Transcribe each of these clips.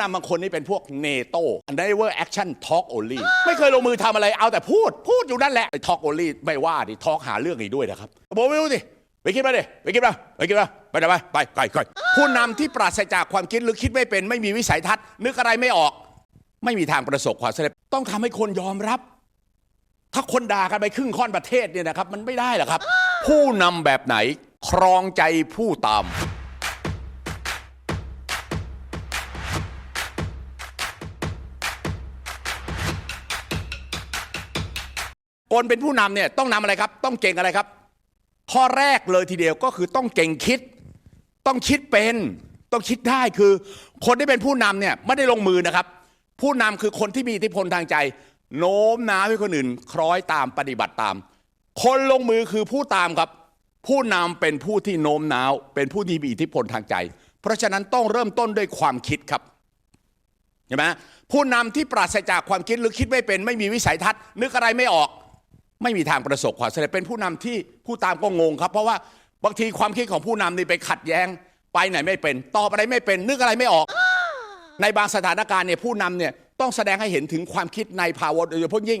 นำบางคนนี่เป็นพวกเนโต้ never action talk only ไม่เคยลงมือทำอะไรเอาแต่พูด พูดอยู่นั่นแหละไอ้ talk only ไม่ว่าดิ talk หาเรื่องอีกด้วยนะครับบอกไม่รู้ดิไปคิดมาดิไปคิดมาไปคิดมาไปไหนไปไปไปไปผู้นำที่ปราศจากความคิดหรือคิดไม่เป็น ไม่มีวิสัยทัศน์นึกอะไรไม่ออก ไม่มีทางประสบความสำเร็จต้องทำให้คนยอมรับ ถ้าคนด่ากันไปครึ่งค่อนประเทศเนี่ยนะครับ มันไม่ได้หรอกครับ ผู้นำแบบไหนครองใจผู้ตาม คนเป็นผู้นำเนี่ยต้องนำอะไรครับ ต้องเก่งอะไรครับ ข้อแรกเลยทีเดียวก็คือต้องเก่งคิด ต้องคิดเป็น ต้องคิดได้คือ คนที่เป็นผู้นำเนี่ยไม่ได้ลงมือนะครับ ผู้นำคือคนที่มีอิทธิพลทางใจ โน้มน้าวให้คนอื่น คล้อยตามปฏิบัติตาม คนลงมือคือผู้ตามครับ ผู้นำเป็นผู้ที่โน้มน้าว เป็นผู้ที่มีอิทธิพลทางใจ เพราะฉะนั้นต้องเริ่มต้นด้วยความคิดครับใช่ไหมผู้นำที่ปราศจากความคิดหรือคิดไม่เป็น ไม่มีวิสัยทัศน์นึกอะไรไม่ออก ไม่มีทางประสบความสำเร็จเป็นผู้นำที่ผู้ตามก็งงครับ เพราะว่าบางทีความคิดของผู้นำนี่ไปขัดแย้ง ไปไหนไม่เป็นตอบอะไรไม่เป็น นึกอะไรไม่ออก ในบางสถานการณ์เนี่ยผู้นำเนี่ยต้องแสดงให้เห็นถึงความคิดในภาวะโดยเฉพาะยิ่ง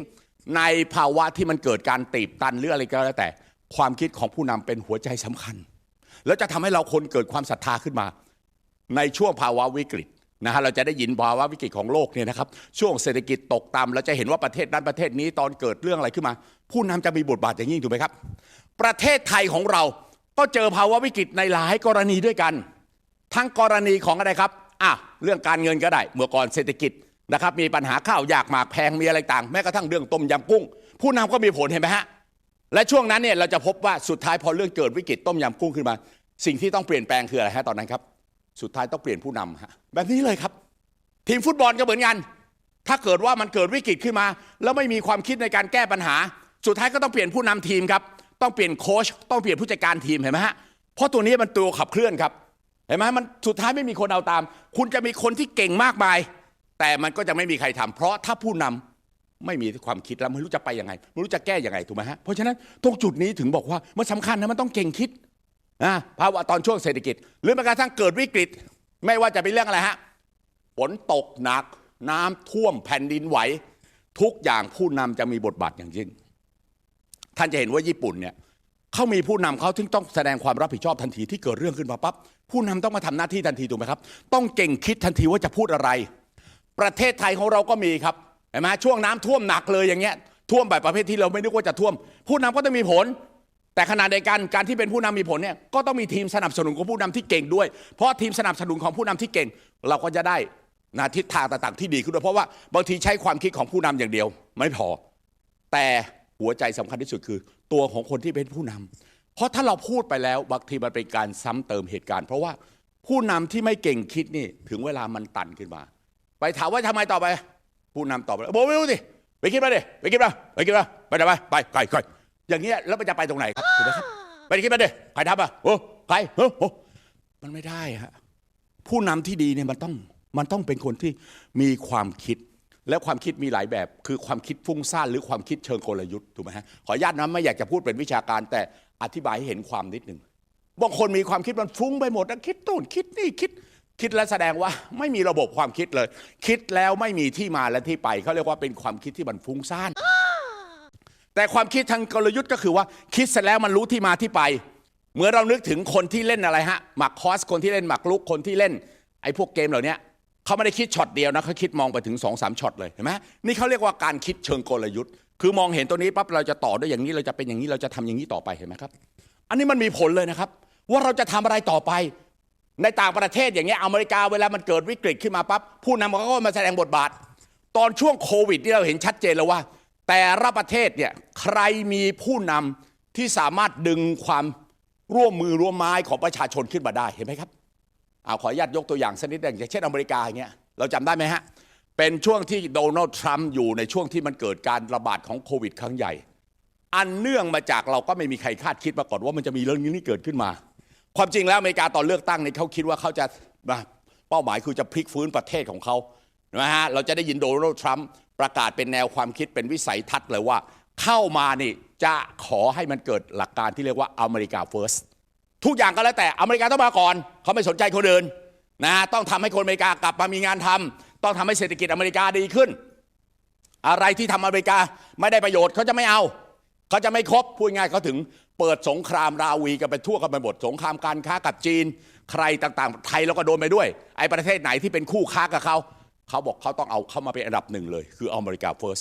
ในภาวะที่มันเกิดการตีบตันหรืออะไรก็แล้วแต่ ความคิดของผู้นำเป็นหัวใจสำคัญ แล้วจะทำให้เราคนเกิดความศรัทธาขึ้นมา ในช่วงภาวะวิกฤต นะฮะเราจะได้ยินภาวะวิกฤตของโลกเนี่ยนะครับช่วงเศรษฐกิจตกต่ำเราจะเห็นว่าประเทศนั้นประเทศนี้ตอนเกิดเรื่องอะไรขึ้นมา ผู้นำจะมีบทบาทอย่างยิ่งถูกไหมครับ ประเทศไทยของเราก็เจอภาวะวิกฤตในหลายกรณีด้วยกัน ทั้งกรณีของอะไรครับอะเรื่องการเงินก็ได้ เมื่อก่อนเศรษฐกิจนะครับมีปัญหาข้าวยากหมากแพงมีอะไรต่าง แม้กระทั่งเรื่องต้มยำกุ้ง ผู้นำก็มีผลเห็นไหมฮะและช่วงนั้นเนี่ยเราจะพบว่าสุดท้ายพอเรื่องเกิดวิกฤตต้มยำกุ้งขึ้นมา สิ่งที่ต้องเปลี่ยนแปลงคืออะไรฮะตอนนั้นครับ สุดท้ายต้องเปลี่ยนผู้นำฮะแบบนี้เลยครับ ทีมฟุตบอลก็เหมือนกัน ถ้าเกิดว่ามันเกิดวิกฤตขึ้นมา แล้วไม่มีความคิดในการแก้ปัญหา สุดท้ายก็ต้องเปลี่ยนผู้นำทีมครับ ต้องเปลี่ยนโค้ชต้องเปลี่ยนผู้จัดการทีมเห็นไหมฮะเพราะตัวนี้มันตัวขับเคลื่อนครับเห็นไหมมันสุดท้ายไม่มีคนเอาตาม คุณจะมีคนที่เก่งมากมาย แต่มันก็จะไม่มีใครทำเพราะถ้าผู้นำไม่มีความคิดแล้วไม่รู้จะไปยังไง ไม่รู้จะแก้ยังไงถูกไหมฮะเพราะฉะนั้นตรงจุดนี้ถึงบอกว่ามันสำคัญนะมันต้องเก่งคิด นะภาวะตอนช่วงเศรษฐกิจ หรือแม้กระทั่งเกิดวิกฤต ไม่ว่าจะเป็นเรื่องอะไรฮะฝนตกหนัก น้ำท่วมแผ่นดินไหว ทุกอย่างผู้นำจะมีบทบาทอย่างยิ่ง ท่านจะเห็นว่าญี่ปุ่นเนี่ยเขามีผู้นำเขาถึงต้องแสดงความรับผิดชอบทันทีที่เกิดเรื่องขึ้นมาปั๊บผู้นำต้องมาทำหน้าที่ทันทีถูกไหมครับ ต้องเก่งคิดทันทีว่าจะพูดอะไร ประเทศไทยของเราก็มีครับเห็นไหมช่วงน้ำท่วมหนักเลยอย่างเงี้ยท่วมแบบประเภทที่เราไม่นึกว่าจะท่วม ผู้นำก็ต้องมีผล แต่ขณะเดียวกันการที่เป็นผู้นำมีผลเนี่ยก็ต้องมีทีมสนับสนุนของผู้นำที่เก่งด้วย เพราะทีมสนับสนุนของผู้นำที่เก่ง เราก็จะได้นาทิศทางต่างๆที่ดีขึ้นด้วยเพราะว่าบางทีใช้ความคิดของผู้นำอย่างเดียว ไม่พอ แต่หัวใจสำคัญที่สุดคือ ตัวของคนที่เป็นผู้นำเพราะถ้าเราพูดไปแล้วบางทีมันเป็นการซ้ำเติมเหตุการณ์ เพราะว่าผู้นำที่ไม่เก่งคิดนี่ถึงเวลามันตันขึ้นมา ไปถามว่าทำไมต่อไป ผู้นำตอบไปบอกไม่รู้ดิไปคิดมาดิไปคิดมาไปคิดมาไปไหนไปไปไกลไกล อย่างเงี้ยแล้วมันจะไปตรงไหนครับถูกไหมครับไปคิดมาดิใครทำอะโอ้ใครเฮ้ยโอ้มันไม่ได้ฮะผู้นำที่ดีเนี่ยมันต้องมันต้องเป็นคนที่มีความคิด และความคิดมีหลายแบบ คือความคิดฟุ้งซ่านหรือความคิดเชิงกลยุทธ์ถูกไหมฮะขออนุญาตนะไม่อยากจะพูดเป็นวิชาการแต่อธิบายให้เห็นความนิดหนึ่งบางคนมีความคิดมันฟุ้งไปหมดนะคิดโน่นคิดนี่คิดคิดแล้วแสดงว่าไม่มีระบบความคิดเลย คิดแล้วไม่มีที่มาและที่ไปเขาเรียกว่าเป็นความคิดที่มันฟุ้งซ่าน แต่ความคิดทางกลยุทธ์ก็คือว่าคิดเสร็จแล้วมันรู้ที่มาที่ไปเมื่อเรานึกถึงคนที่เล่นอะไรฮะหมากคอสคนที่เล่นหมากลุกคนที่เล่นไอ้พวกเกมเหล่านี้เขาไม่ได้คิดช็อตเดียวนะเขาคิดมองไปถึง2อสามช็อตเลยเห็นไหมนี่เขาเรียกว่าการคิดเชิงกลยุทธ์ คือมองเห็นตัวนี้ปั๊บเราจะต่อด้วยอย่างนี้เราจะเป็นอย่างนี้เราจะทำอย่างนี้ต่อไปเห็นไหมครับ อันนี้มันมีผลเลยนะครับ ว่าเราจะทำอะไรต่อไป ในต่างประเทศอย่างเงี้ยอเมริกาเวลามันเกิดวิกฤตขึ้นมาปั๊บผู้นำเขาก็มาแสดงบทบาท ตอนช่วงโควิดที่เราเห็นชัดเจนแล้วว่า แต่ละประเทศเนี่ยใครมีผู้นำที่สามารถดึงความร่วมมือร่วมไม้ของประชาชนขึ้นมาได้เห็นไหมครับเอาขออนุญาตยกตัวอย่างสักนิดหนึ่งอย่างเช่นอเมริกาอย่างเงี้ยเราจำได้ไหมฮะเป็นช่วงที่โดนัลด์ทรัมป์อยู่ในช่วงที่มันเกิดการระบาดของโควิด ครั้งใหญ่ อันเนื่องมาจากเราก็ไม่มีใครคาดคิดมาก่อนว่ามันจะมีเรื่องนี้เกิดขึ้นมา ความจริงแล้วอเมริกาตอนเลือกตั้งเนี่ยเขาคิดว่าเขาจะมาเป้าหมายคือจะพลิกฟื้นประเทศของเขานะฮะเราจะได้ยินโดนัลด์ทรัมป์ ประกาศเป็นแนวความคิดเป็นวิสัยทัศน์เลยว่า เข้ามานี่จะขอให้มันเกิดหลักการที่เรียกว่าอเมริกาเฟิร์สทุกอย่างก็แล้วแต่อเมริกาต้องมาก่อน เขาไม่สนใจคนอื่นนะต้องทำให้คนอเมริกากลับมามีงานทำต้องทำให้เศรษฐกิจอเมริกาดีขึ้น อะไรที่ทำอเมริกาไม่ได้ประโยชน์เขาจะไม่เอาเขาจะไม่ครบพูดง่ายเขาถึงเปิดสงครามราวีกันไปทั่วกันไปหมดสงครามการค้ากับจีน ใครต่างๆ ไทยเราก็โดนไปด้วย ไอ้ประเทศไหนที่เป็นคู่ค้ากับเขา เขาบอกเขาต้องเอาเข้ามาเป็นอันดับหนึ่งเลย คืออเมริกาเฟิร์ส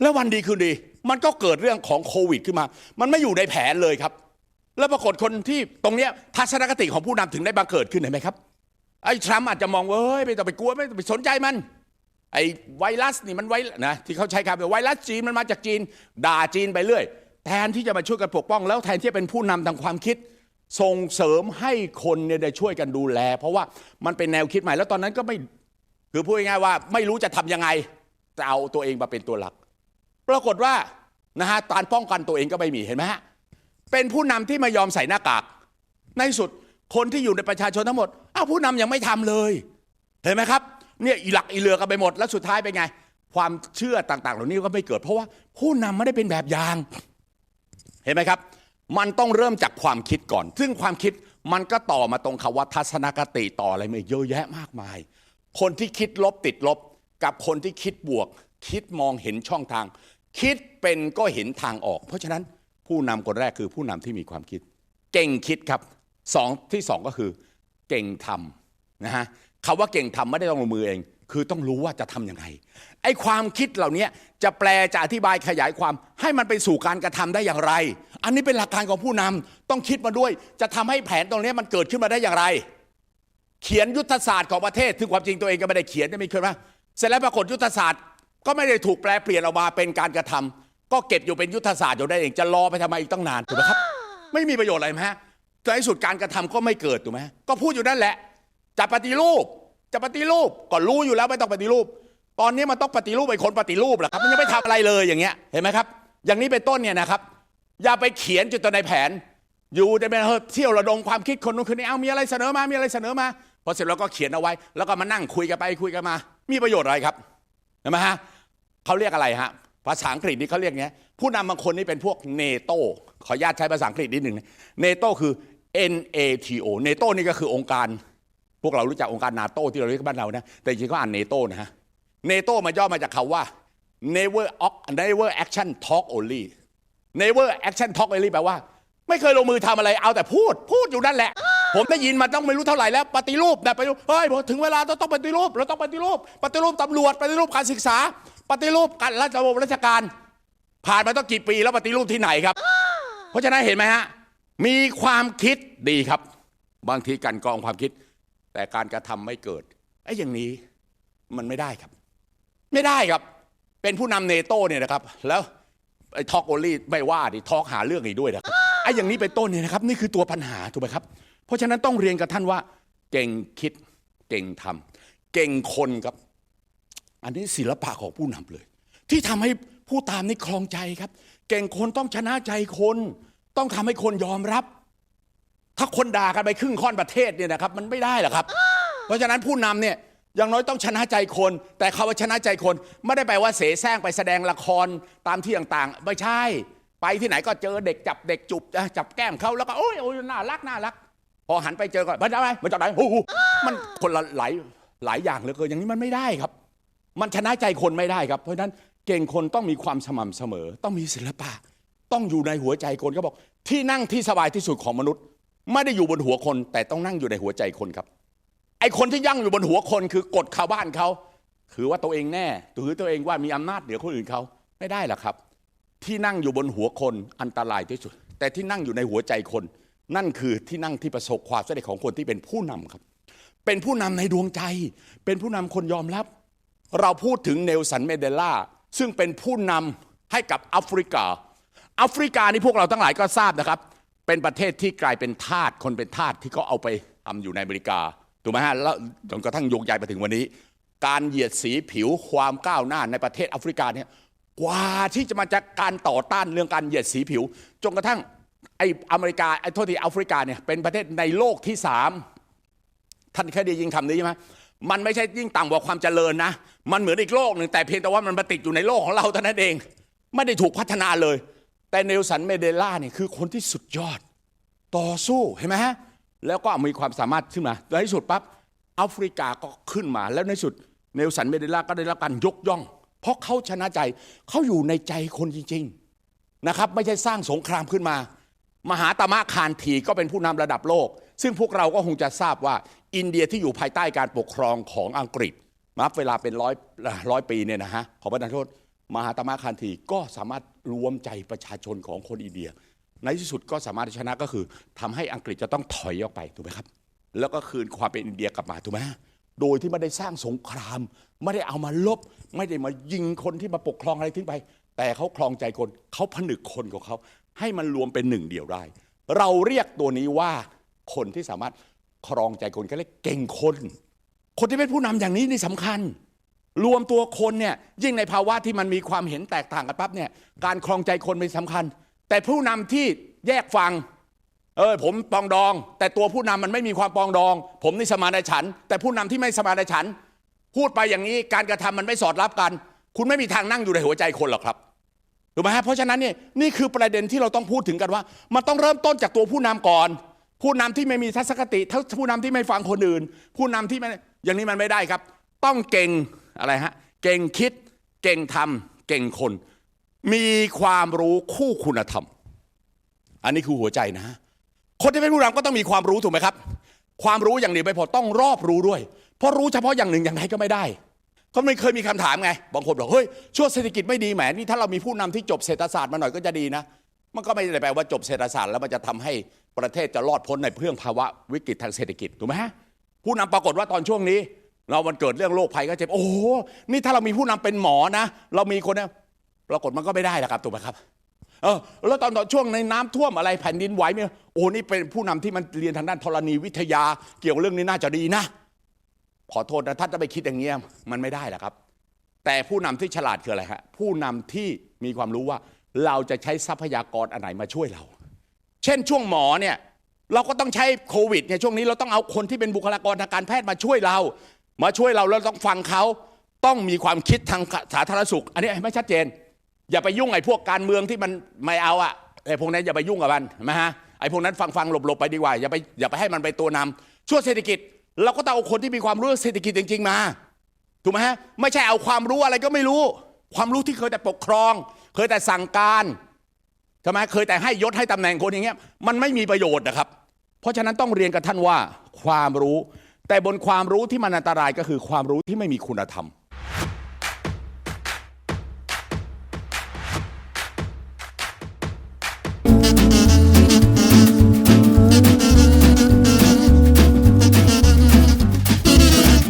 แล้ววันดีคืนดี มันก็เกิดเรื่องของโควิดขึ้นมา มันไม่อยู่ในแผนเลยครับ แล้วปรากฏคนที่ตรงเนี้ยทัศนคติของผู้นำถึงได้บังเกิดขึ้นเห็นไหมครับไอ้ทรัมป์อาจจะมองว่าเฮ้ยไม่ต้องไปกลัวไม่ต้องไปสนใจมัน ไอ้ไวรัสนี่มันไวนะที่เขาใช้คำว่าไวรัสจีนมันมาจากจีน ด่าจีนไปเรื่อย แทนที่จะมาช่วยกันปกป้อง แล้วแทนที่จะเป็นผู้นำทางความคิดส่งเสริมให้คนเนี่ยได้ช่วยกันดูแล เพราะว่ามันเป็นแนวคิดใหม่แล้วตอนนั้นก็ไม่ คือพูดง่ายๆว่าไม่รู้จะทำยังไงจะเอาตัวเองมาเป็นตัวหลัก ปรากฏว่านะฮะการป้องกันตัวเองก็ไม่มีเห็นไหมฮะเป็นผู้นำที่ไม่ยอมใส่หน้ากาก ในสุดคนที่อยู่ในประชาชนทั้งหมดอ้าวผู้นำยังไม่ทำเลยเห็นไหมครับเนี่ยอีหลักอีเลือกันไปหมดแล้วสุดท้ายเป็นไง ความเชื่อต่างๆ เหล่านี้ก็ไม่เกิด เพราะว่าผู้นำไม่ได้เป็นแบบอย่าง เห็นไหมครับ มันต้องเริ่มจากความคิดก่อน ซึ่งความคิดมันก็ต่อมาตรงคำว่าทัศนคติต่ออะไรมาเยอะแยะมากมาย คนที่คิดลบติดลบ กับคนที่คิดบวก คิดมองเห็นช่องทาง คิดเป็นก็เห็นทางออก เพราะฉะนั้นผู้นำคนแรกคือผู้นำที่มีความคิด เก่งคิดครับสองที่สองก็คือ เก่งทำนะฮะคำว่าเก่งทำไม่ได้ต้องลงมือเอง คือต้องรู้ว่าจะทำยังไงไอ้ความคิดเหล่านี้จะแปลจะอธิบายขยายความ ให้มันไปสู่การกระทำได้อย่างไร อันนี้เป็นหลักการของผู้นำต้องคิดมาด้วย จะทำให้แผนตรงนี้มันเกิดขึ้นมาได้อย่างไร เขียนยุทธศาสตร์ของประเทศซึ่งความจริงตัวเองก็ไม่ได้เขียนไม่เคยว่าเสร็จแล้วปรากฏยุทธศาสตร์ก็ไม่ได้ถูกแปลเปลี่ยนออกมาเป็นการกระทำก็เก็บอยู่เป็นยุทธศาสตร์อยู่ได้เองจะรอไปทำไมอีกตั้งนานถูกไหมครับ ไม่มีประโยชน์อะไรไหมฮะในที่สุดการกระทำก็ไม่เกิดถูกไหมก็พูดอยู่นั่นแหละจะปฏิรูปจะปฏิรูปก็รู้อยู่แล้วไม่ต้องปฏิรูป ตอนนี้มันต้องปฏิรูปไอ้คนปฏิรูปแหละครับมันยังไม่ทำอะไรเลยอย่างเงี้ยเห็นไหมครับ อย่างนี้เป็นต้นเนี่ยนะครับ อย่าไปเขียนจุดตัวในแผน อยู่ในเป็นเที่ยวระดมความคิดคนนู้นคนนี้เอามีอะไรเสนอมามีอะไรเสนอมา พอเสร็จแล้วก็เขียนเอาไว้ แล้วก็มานั่งคุยกันไปคุยกันมา มีประโยชน์อะไรครับเห็นไหมฮะเขาเรียกอะไรฮะภาษาอังกฤษนี่เขาเรียกเงี้ยผู้นำบางคนนี่เป็นพวกเนโตขออนุญาตใช้ภาษาอังกฤษนิดหนึ่งเนโตคือ NATO เนโตนี่ก็คือองค์การ พวกเรารู้จักองค์การนาโตที่เราเรียกบ้านเรานะแต่จริงก็อ่านเนโตนะฮะเนโตมาย่อมาจากคำว่า never never action talk only never action talk only แปลว่า ไม่เคยลงมือทำอะไรเอาแต่พูด พูดอยู่นั่นแหละ ผมได้ยินมาต้องไม่รู้เท่าไหร่แล้วปฏิรูปนะปฏิรูปเฮ้ยพอถึงเวลาต้องต้องปฏิรูปเราต้องปฏิรูปปฏิรูปตำรวจปฏิรูปการศึกษา ปฏิรูปการระบบราชการ ผ่านมาต้องกี่ปีแล้วปฏิรูปที่ไหนครับ เพราะฉะนั้นเห็นไหมฮะมีความคิดดีครับ บางทีกันกองความคิด แต่การกระทำไม่เกิดไอ้อย่างนี้มันไม่ได้ครับ ไม่ได้ครับ เป็นผู้นำเนโตเนี่ยนะครับ แล้วไอ้ทอกโอลี่ไม่ว่าดิทอกหาเรื่องอีกด้วยนะครับไอ้อย่างนี้เป็นต้นเนี่ยนะครับ นี่คือตัวปัญหาถูกไหมครับ เพราะฉะนั้นต้องเรียนกับท่านว่า เก่งคิดเก่งทำเก่งคนครับ อันนี้ศิลปะของผู้นำเลย ที่ทำให้ผู้ตามนี่คลองใจครับ เก่งคนต้องชนะใจคน ต้องทำให้คนยอมรับ ถ้าคนด่ากันไปครึ่งค่อนประเทศเนี่ยนะครับ มันไม่ได้หรอกครับ เพราะฉะนั้นผู้นำเนี่ยอย่างน้อยต้องชนะใจคน แต่คาว่าชนะใจคน ไม่ได้แปลว่าเสแสร้งไปแสดงละครตามที่ต่างๆ ไม่ใช่ ไปที่ไหนก็เจอเด็กจับเด็กจุบจับแก้มเขาแล้วก็โอ้ยโอ้ยน่ารักน่ารัก อหันไปเจอก่อนมันจะอะไรมันจะไหนโอ้โหมันคนละหลายหลายอย่างเหลยเกินอย่างนี้มันไม่ได้ครับ มันชนะใจคนไม่ได้ครับ เพราะฉะนั้นเก่งคนต้องมีความสม่ำเสมอ ต้องมีศิลปะ ต้องอยู่ในหัวใจคนเขาบอก ที่นั่งที่สบายที่สุดของมนุษย์ ไม่ได้อยู่บนหัวคน แต่ต้องนั่งอยู่ในหัวใจคนครับ ไอคนที่ยั่งอยู่บนหัวคน คือกดชาวบ้านเขาถือว่าตัวเองแน่ถือตัวเองว่ามีอำนาจเหนือคนอื่นเขาไม่ได้หรอกครับ ที่นั่งอยู่บนหัวคนอันตรายที่สุด แต่ที่นั่งอยู่ในหัวใจคน นั่นคือที่นั่งที่ประสบความสำเร็จของคนที่เป็นผู้นำครับ เป็นผู้นำในดวงใจ เป็นผู้นำคนยอมรับ เราพูดถึงเนลสันเมเดล่าซึ่งเป็นผู้นำให้กับแอฟริกาแอฟริกานี่พวกเราทั้งหลายก็ทราบนะครับ เป็นประเทศที่กลายเป็นทาสคนเป็นทาสที่เขาเอาไปทำอยู่ในอเมริกาถูกไหมฮะแล้วจนกระทั่งโยงใหญ่ไปถึงวันนี้ การเหยียดสีผิวความก้าวหน้าในประเทศแอฟริกาเนี่ยกว่าที่จะมาจากการต่อต้านเรื่องการเหยียดสีผิวจนกระทั่ง อ้อเมริกาไอ้โทษทีแอฟริกาเนี่ยเป็นประเทศในโลกที่สามท่านเคยได้ยินคำนี้ใช่ไหมมันไม่ใช่ยิ่งต่ำกว่าความเจริญนะ มันเหมือนอีกโลกหนึ่งแต่เพียงแต่ว่ามันมาติดอยู่ในโลกของเราเท่านั้นเอง ไม่ได้ถูกพัฒนาเลย แต่เนลสันเมเดล่าเนี่ยคือคนที่สุดยอด ต่อสู้เห็นไหมฮะแล้วก็มีความสามารถขึ้นมาในที่สุดปั๊บแอฟริกาก็ขึ้นมา แล้วในสุดเนลสันเมเดลาก็ได้รับการยกย่อง เพราะเขาชนะใจเขาอยู่ในใจคนจริง ๆนะครับ ไม่ใช่สร้างสงครามขึ้นมา มหาตมะคานธีก็เป็นผู้นำระดับโลก ซึ่งพวกเราก็คงจะทราบว่าอินเดียที่อยู่ภายใต้การปกครองของอังกฤษนับเวลาเป็นร้อยร้อยปีเนี่ยนะฮะขอประทานโทษ มหาตมะคานธีก็สามารถรวมใจประชาชนของคนอินเดีย ในที่สุดก็สามารถชนะก็คือทำให้อังกฤษจะต้องถอยออกไปถูกไหมครับ แล้วก็คืนความเป็นอินเดียกลับมาถูกไหมโดยที่ไม่ได้สร้างสงคราม ไม่ได้เอามาลบ ไม่ได้มายิงคนที่มาปกครองอะไรทิ้งไป แต่เขาครองใจคนเขาผนึกคนของเขา ให้มันรวมเป็นหนึ่งเดียวได้ เราเรียกตัวนี้ว่าคนที่สามารถครองใจคนก็เรียกเก่งคน คนที่เป็นผู้นำอย่างนี้นี่สำคัญ รวมตัวคนเนี่ยยิ่งในภาวะที่มันมีความเห็นแตกต่างกันปั๊บเนี่ยการครองใจคนเป็นสำคัญ แต่ผู้นำที่แยกฟังเออผมปองดอง แต่ตัวผู้นำมันไม่มีความปองดอง ผมนี่สมานฉัน แต่ผู้นำที่ไม่สมานฉัน พูดไปอย่างนี้การกระทำมันไม่สอดรับกัน คุณไม่มีทางนั่งอยู่ในหัวใจคนหรอกครับ ถูกไหมฮะเพราะฉะนั้นเนี่ยนี่คือประเด็นที่เราต้องพูดถึงกันว่า มันต้องเริ่มต้นจากตัวผู้นำก่อน ผู้นำที่ไม่มีทัศนคติถ้าผู้นำที่ไม่ฟังคนอื่น ผู้นำที่ไม่อย่างนี้มันไม่ได้ครับ ต้องเก่งอะไรฮะเก่งคิด เก่งทำเก่งคน มีความรู้คู่คุณธรรม อันนี้คือหัวใจนะคนที่เป็นผู้นำก็ต้องมีความรู้ถูกไหมครับ ความรู้อย่างเดียวไม่พอต้องรอบรู้ด้วย เพราะรู้เฉพาะอย่างหนึ่งอย่างไรก็ไม่ได้ ก็ไม่เคยมีคำถามไง บางคนบอกเฮ้ยช่วงเศรษฐกิจไม่ดีแหมนี่ถ้าเรามีผู้นำที่จบเศรษฐศาสตร์มาหน่อยก็จะดีนะ มันก็ไม่ได้แปลว่าจบเศรษฐศาสตร์แล้วมันจะทำให้ประเทศจะรอดพ้นในเรื่องภาวะวิกฤตทางเศรษฐกิจถูกไหมฮะผู้นำปรากฏว่าตอนช่วงนี้ เรามันเกิดเรื่องโรคภัยก็เจ็บโอ้โหนี่ถ้าเรามีผู้นำเป็นหมอนะ เรามีคนเนี่ยปรากฏมันก็ไม่ได้ละครับถูกไหมครับเออแล้วตอนตอนช่วงในน้ำท่วมอะไรแผ่นดินไหวเนี่ยโอ้นี่เป็นผู้นำที่มันเรียนทางด้านธรณีวิทยา เกี่ยวกับเรื่องนี้น่าจะดีนะ ขอโทษนะท่านจะไปคิดอย่างเงี้ยมันไม่ได้หรอกครับ แต่ผู้นำที่ฉลาดคืออะไรฮะผู้นำที่มีความรู้ว่าเราจะใช้ทรัพยากรอันไหนมาช่วยเรา เช่นช่วงหมอเนี่ยเราก็ต้องใช้โควิดเนี่ยช่วงนี้เราต้องเอาคนที่เป็นบุคลากรทางการแพทย์มาช่วยเรา มาช่วยเราแล้วต้องฟังเขาต้องมีความคิดทางสาธารณสุข อันนี้ไม่ชัดเจน อย่าไปยุ่งไอ้พวกการเมืองที่มันไม่เอาอะไอ้พวกนั้นอย่าไปยุ่งกับมันนไหมฮะไอ้พวกนั้นฟังฟังหลบหลบไปดีกว่าอย่าไปอย่าไปให้มันไปตัวนำช่วงเศรษฐกิจ เราก็ต้องเอาคนที่มีความรู้เศรษฐกิจจริง ๆ มาถูกไหมฮะไม่ใช่เอาความรู้อะไรก็ไม่รู้ ความรู้ที่เคยแต่ปกครอง เคยแต่สั่งการทำไมเคยแต่ให้ยศให้ตำแหน่งคนอย่างเงี้ยมันไม่มีประโยชน์นะครับ เพราะฉะนั้นต้องเรียนกับท่านว่าความรู้ แต่บนความรู้ที่มันอันตรายก็คือความรู้ที่ไม่มีคุณธรรม